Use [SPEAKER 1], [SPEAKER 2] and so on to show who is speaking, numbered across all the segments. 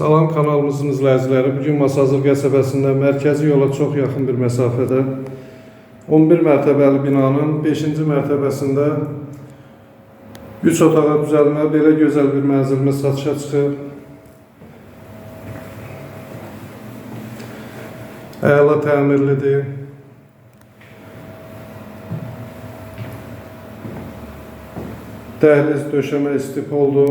[SPEAKER 1] Salam kanalımızın izləyiciləri. Bugün Masazır qəsəbəsində mərkəzi yola çox yaxın bir məsafədə 11 mərtəbəli binanın 5-ci mərtəbəsində 3 otağa düzəlmə belə gözəl bir mənzilimiz satışa çıxır. Əla təmirlidir. Dəhliz döşəmə istif oldu.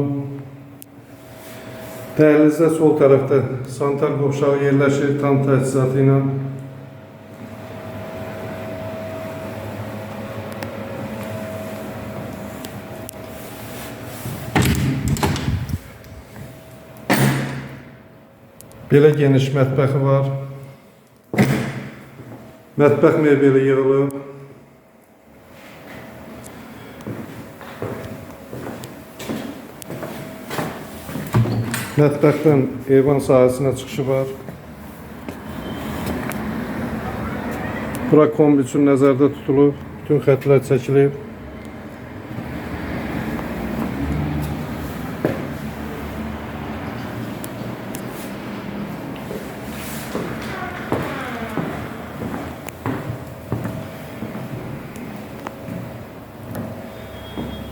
[SPEAKER 1] Dəhlizdə sol tərəfdə sanitar qovşağı yerləşir tam təchizatı ilə. Belə geniş mətbəxi var. Mətbəx mebeli yığılıb. Mətbəxdən eyvan sahəsinə çıxışı var. Bura kombi üçün nəzərdə tutulub, bütün xətlər çəkilib.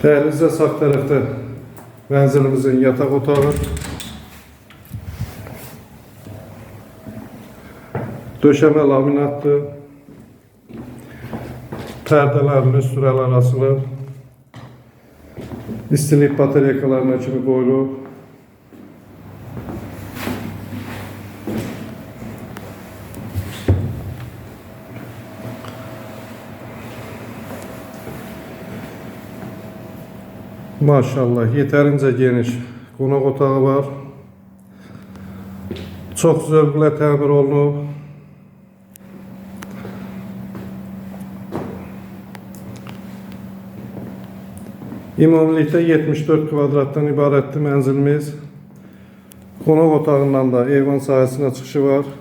[SPEAKER 1] Dəhlizdə sağ tərəfdə mənzilimizin yataq otağı. Döşəmə laminatdır. Pərdələrin üstürələr asılır. İstilik batareykalarına kimi qoyulub. Maşallah yetərincə geniş qonaq otağı var. Çox zövqlə təmir olunub. Ümumilikdə 74 kvadratdan ibarətdir mənzilimiz. Qonaq otağından da eyvan sahəsinə çıxışı var.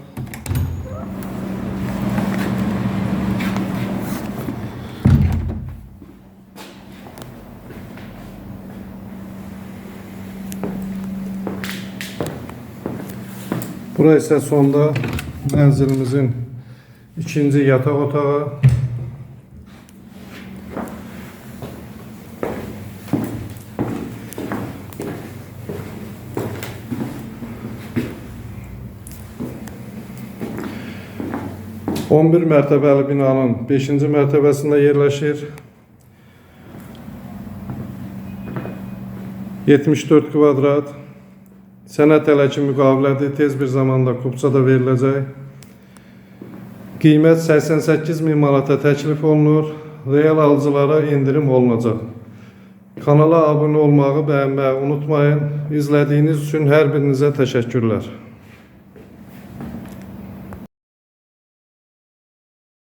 [SPEAKER 1] Bura isə sonda mənzilimizin ikinci yataq otağı. On bir mərtəbəli binanın 5-ci mərtəbəsində yerləşir. 74 kvadrat. Sənət ələki müqavilədir. Tez bir zamanda kupça da veriləcək. Qiymət 88 min manata təklif olunur. Real alıcılara indirim olunacaq. Kanala abunə olmağı, bəyənməyi unutmayın. İzlədiyiniz üçün hər birinizə təşəkkürlər.